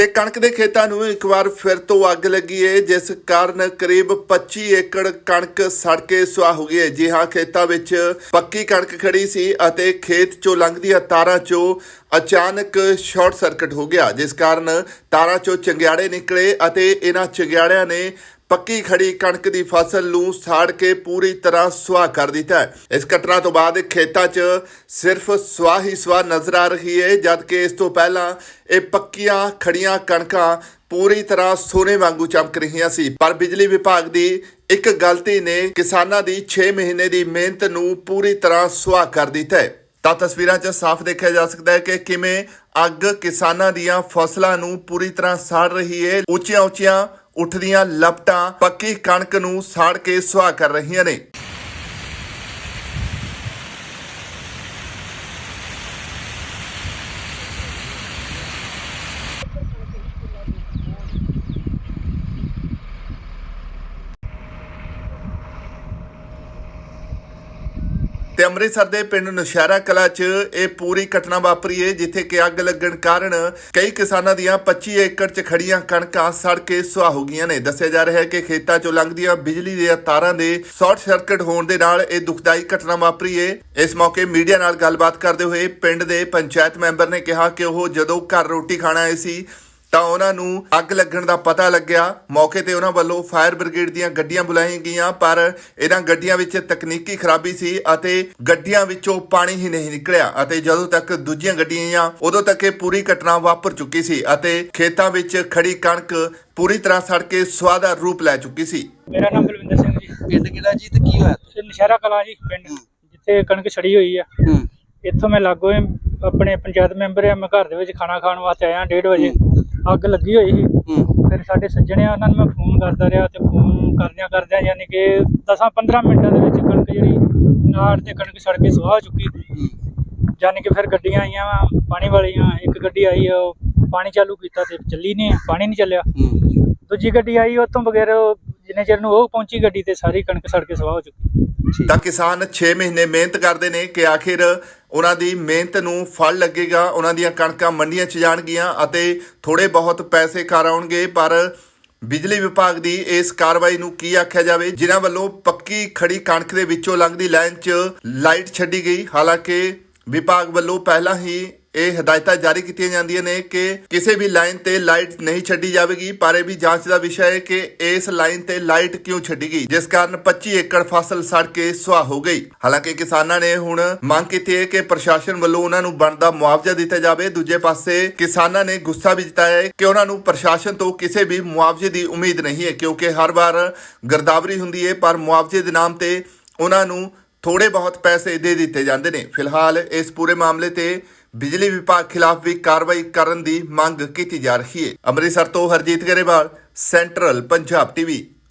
ਤੇ ਕਣਕ ਦੇ ਖੇਤਾਂ ਨੂੰ ਇੱਕ ਵਾਰ ਫਿਰ ਤੋਂ ਅੱਗ ਲੱਗੀ ਹੈ ਜਿਸ ਕਾਰਨ ਕਰੀਬ 25 ਏਕੜ ਕਣਕ ਸੜ ਕੇ ਸੁਆਹ ਹੋ ਗਈ ਹੈ ਜੀ ਹਾਂ, ਖੇਤਾਂ ਵਿੱਚ ਪੱਕੀ ਕਣਕ ਖੜੀ ਸੀ ਅਤੇ ਖੇਤ ਚੋਂ ਲੰਘਦੀਆਂ ਤਾਰਾਂ ਚੋਂ ਅਚਾਨਕ ਸ਼ਾਰਟ ਸਰਕਟ ਹੋ ਗਿਆ, ਜਿਸ ਕਾਰਨ ਤਾਰਾਂ ਚੋਂ ਚੰਗਿਆੜੇ ਨਿਕਲੇ ਅਤੇ ਇਹਨਾਂ ਚੰਗਿਆੜਿਆਂ ਨੇ ਪੱਕੀ ਖੜੀ ਕਣਕ ਦੀ ਫਸਲ ਨੂੰ ਸਾੜ ਕੇ ਪੂਰੀ ਤਰ੍ਹਾਂ ਸੁਆਹ ਕਰ ਦਿੱਤਾ ਇਸ ਘਟਨਾ ਤੋਂ ਬਾਅਦ ਖੇਤਾਂ 'ਚ ਸਿਰਫ ਸੁਆਹ ਹੀ ਸੁਆਹ ਨਜ਼ਰ ਆ ਰਹੀ ਹੈ, ਜਦਕਿ ਇਸ ਤੋਂ ਪਹਿਲਾਂ ਇਹ ਪੱਕੀਆਂ ਖੜੀਆਂ ਕਣਕਾਂ ਪੂਰੀ ਤਰ੍ਹਾਂ ਸੋਨੇ ਵਾਂਗੂ ਚਮਕ ਰਹੀਆਂ ਸੀ। ਪਰ ਬਿਜਲੀ ਵਿਭਾਗ ਦੀ ਇੱਕ ਗਲਤੀ ਨੇ ਕਿਸਾਨਾਂ ਦੀ 6 ਮਹੀਨੇ ਦੀ ਮਿਹਨਤ ਨੂੰ ਪੂਰੀ ਤਰ੍ਹਾਂ ਸੁਆਹ ਕਰ ਦਿੱਤਾ ਹੈ। ਤਾਂ ਤਸਵੀਰਾਂ 'ਚ ਸਾਫ਼ ਦੇਖਿਆ ਜਾ ਸਕਦਾ ਹੈ ਕਿ ਕਿਵੇਂ ਅੱਗ ਕਿਸਾਨਾਂ ਦੀਆਂ ਫਸਲਾਂ ਨੂੰ ਪੂਰੀ ਤਰ੍ਹਾਂ ਸਾੜ ਰਹੀ ਹੈ। ਉੱਚੀਆਂ ਉੱਚੀਆਂ ਉੱਠਦੀਆਂ ਲਪਟਾਂ ਪੱਕੀ ਕਣਕ ਨੂੰ ਸਾੜ ਕੇ ਸੁਆਹ ਕਰ ਰਹੀਆਂ ਨੇ। ਤੇ ਅੰਮ੍ਰਿਤਸਰ ਦੇ ਪਿੰਡ ਨਸ਼ਹਿਰਾ ਕਲਾ 'ਚ ਇਹ ਪੂਰੀ ਘਟਨਾ ਵਾਪਰੀ ਹੈ ਜਿੱਥੇ ਕਿ ਅੱਗ ਲੱਗਣ ਕਾਰਨ ਕਈ ਕਿਸਾਨਾਂ ਦੀਆਂ 25 ਏਕੜ 'ਚ ਖੜੀਆਂ ਕਣਕਾਂ ਸੜ ਕੇ ਸੁਆਹ ਹੋ ਗਈਆਂ ਨੇ। ਦੱਸਿਆ ਜਾ ਰਿਹਾ ਹੈ ਕਿ ਖੇਤਾਂ 'ਚੋਂ ਲੰਘਦੀਆਂ ਬਿਜਲੀ ਦੀਆਂ ਤਾਰਾਂ ਦੇ ਸ਼ਾਰਟ ਸਰਕਟ ਹੋਣ ਦੇ ਨਾਲ ਇਹ ਦੁਖਦਾਈ ਘਟਨਾ ਵਾਪਰੀ ਏ। ਇਸ ਮੌਕੇ ਮੀਡੀਆ ਨਾਲ ਗੱਲਬਾਤ ਕਰਦੇ ਹੋਏ ਪਿੰਡ ਦੇ ਪੰਚਾਇਤ ਮੈਂਬਰ ਨੇ ਕਿਹਾ ਕਿ ਉਹ ਜਦੋਂ ਘਰ ਰੋਟੀ ਖਾਣ ਆਏ ਸੀ ਤਾਂ ਉਹਨਾਂ ਨੂੰ ਅੱਗ ਲੱਗਣ ਦਾ ਪਤਾ ਲੱਗਿਆ। ਮੌਕੇ ਤੇ ਉਹਨਾਂ ਵੱਲੋਂ ਫਾਇਰ ਬ੍ਰਿਗੇਡ ਦੀਆਂ ਗੱਡੀਆਂ ਬੁਲਾਈਆਂ ਗਈਆਂ ਪਰ ਇਹਨਾਂ ਗੱਡੀਆਂ ਵਿੱਚ ਤਕਨੀਕੀ ਖਰਾਬੀ ਸੀ ਅਤੇ ਗੱਡੀਆਂ ਵਿੱਚੋਂ ਪਾਣੀ ਹੀ ਨਹੀਂ ਨਿਕਲਿਆ ਅਤੇ ਜਦੋਂ ਤੱਕ ਦੂਜੀਆਂ ਗੱਡੀਆਂ ਆਈਆਂ ਉਦੋਂ ਤੱਕ ਇਹ ਪੂਰੀ ਘਟਨਾ ਵਾਪਰ ਚੁੱਕੀ ਸੀ ਅਤੇ ਖੇਤਾਂ ਵਿੱਚ ਖੜੀ ਕਣਕ ਪੂਰੀ ਤਰ੍ਹਾਂ ਸੜ ਕੇ ਸੁਆਦਾ ਰੂਪ ਲੈ ਚੁੱਕੀ ਸੀ। ਮੇਰਾ ਨਾਮ ਬਲਵਿੰਦਰ ਸਿੰਘ ਜੀ। ਪਿੰਡ ਕਿਹੜਾ ਜੀ ਤੇ ਕੀ ਹੋਇਆ? ਤੇ ਨਸ਼ਹਿਰਾ ਕਲਾਂ ਜੀ ਪਿੰਡ ਜਿੱਥੇ ਕਣਕ ਛੜੀ ਹੋਈ ਆ। ਹੂੰ। ਇੱਥੋਂ ਮੈਂ ਲਾਗੋ ਆਪਣੇ ਪੰਚਾਇਤ ਮੈਂਬਰ ਆ ਮੈਂ ਘਰ ਦੇ ਵਿੱਚ ਖਾਣਾ ਖਾਣ ਵਾਸਤੇ ਆਇਆ 1:30 ਵਜੇ। ਅੱਗ ਲੱਗੀ ਹੋਈ ਸੀ। ਫਿਰ ਸਾਡੇ ਸੱਜਣੇ ਆ ਉਹਨਾਂ ਨੂੰ ਮੈਂ ਫੋਨ ਕਰਦਾ ਰਿਹਾ ਤੇ ਫੋਨ ਕਰਦਿਆਂ ਕਰਦਿਆਂ ਯਾਨੀ ਕਿ 10-15 ਮਿੰਟਾਂ ਦੇ ਵਿੱਚ ਕਣਕ ਜਿਹੜੀ ਨਾੜ ਤੇ ਕਣਕ ਸੜ ਕੇ ਸੁਆਹ ਚੁੱਕੀ। ਯਾਨੀ ਕਿ ਫਿਰ ਗੱਡੀਆਂ ਆਈਆਂ ਵਾਂ, ਪਾਣੀ ਵਾਲੀਆਂ ਇੱਕ ਗੱਡੀ ਆਈ ਉਹ ਪਾਣੀ ਚਾਲੂ ਕੀਤਾ ਤੇ ਚੱਲੀ ਨਹੀਂ ਪਾਣੀ ਨਹੀਂ ਚੱਲਿਆ। ਦੂਜੀ ਗੱਡੀ ਆਈ ਉਹ ਤੋਂ ਬਗੈਰ ਜਿੰਨੇ ਚਿਰ ਨੂੰ ਉਹ ਪਹੁੰਚੀ ਗੱਡੀ ਤੇ ਸਾਰੀ ਕਣਕ ਸੜ ਕੇ ਸੁਆਹ ਹੋ ਚੁੱਕੀ। ਤਾਂ ਕਿਸਾਨ 6 ਮਹੀਨੇ ਮਿਹਨਤ ਕਰਦੇ ਨੇ ਕਿ ਆਖਿਰ ਉਹਨਾਂ ਦੀ ਮਿਹਨਤ ਨੂੰ ਫਲ ਲੱਗੇਗਾ ਉਹਨਾਂ ਦੀਆਂ ਕਣਕਾਂ ਮੰਡੀਆਂ 'ਚ ਜਾਣਗੀਆਂ ਅਤੇ ਥੋੜੇ ਬਹੁਤ ਪੈਸੇ ਘਰ ਆਉਣਗੇ ਪਰ ਬਿਜਲੀ ਵਿਭਾਗ ਦੀ ਇਸ ਕਾਰਵਾਈ ਨੂੰ ਕੀ ਆਖਿਆ ਜਾਵੇ? ਜਿਨ੍ਹਾਂ ਵੱਲੋਂ ਪੱਕੀ ਖੜੀ ਕਣਕ ਦੇ ਵਿੱਚੋਂ ਲੰਘਦੀ ਲਾਈਨ 'ਚ ਲਾਈਟ ਛੱਡੀ ਗਈ। ਹਾਲਾਂਕਿ ਵਿਭਾਗ ਵੱਲੋਂ ਪਹਿਲਾਂ ਹੀ ਇਹ ਹਦਾਇਤਾਂ ਜਾਰੀ ਕੀਤੀਆਂ ਜਾਂਦੀਆਂ ਨੇ ਕਿ ਕਿਸੇ ਵੀ ਲਾਈਨ ਤੇ ਲਾਈਟ ਨਹੀਂ ਛੱਡੀ ਜਾਵੇਗੀ, ਪਰ ਇਹ ਵੀ ਜਾਂਚ ਦਾ ਵਿਸ਼ਾ ਹੈ ਕਿ ਇਸ ਲਾਈਨ ਤੇ ਲਾਈਟ ਕਿਉਂ ਛੱਡੀ ਗਈ, ਜਿਸ ਕਾਰਨ 25 ਏਕੜ ਫਸਲ ਸੜ ਕੇ ਸੁਆਹ ਹੋ ਗਈ। ਹਾਲਾਂਕਿ ਕਿਸਾਨਾਂ ਨੇ ਹੁਣ ਮੰਗ ਕੀਤੀ ਹੈ ਕਿ ਪ੍ਰਸ਼ਾਸਨ ਵੱਲੋਂ ਉਹਨਾਂ ਨੂੰ ਬਣਦਾ ਮੁਆਵਜ਼ਾ ਦਿੱਤਾ ਜਾਵੇ। ਦੂਜੇ ਪਾਸੇ ਕਿਸਾਨਾਂ ਨੇ ਗੁੱਸਾ ਵੀ ਜਤਾਇਆ ਹੈ ਕਿ ਉਹਨਾਂ ਨੂੰ ਪ੍ਰਸ਼ਾਸਨ ਤੋਂ ਕਿਸੇ ਵੀ ਮੁਆਵਜ਼ੇ ਦੀ ਉਮੀਦ ਨਹੀਂ ਹੈ, ਕਿਉਂਕਿ ਹਰ ਵਾਰ ਗਰਦਾਵਰੀ ਹੁੰਦੀ ਹੈ, ਪਰ ਮੁਆਵਜ਼ੇ ਦੇ ਨਾਮ ਤੇ ਉਹਨਾਂ ਨੂੰ ਥੋੜੇ ਬਹੁਤ ਪੈਸੇ ਦੇ ਦਿੱਤੇ ਜਾਂਦੇ ਨੇ। ਫਿਲਹਾਲ ਇਸ ਪੂਰੇ ਮਾਮਲੇ ਤੇ ਬਿਜਲੀ ਵਿਭਾਗ ਖਿਲਾਫ ਵੀ ਕਾਰਵਾਈ ਕਰਨ ਦੀ ਮੰਗ ਕੀਤੀ ਜਾ ਰਹੀ ਹੈ। ਅੰਮ੍ਰਿਤਸਰ ਤੋਂ ਹਰਜੀਤ ਗਰੇਵਾਲ, ਸੈਂਟਰਲ ਪੰਜਾਬ ਟੀਵੀ।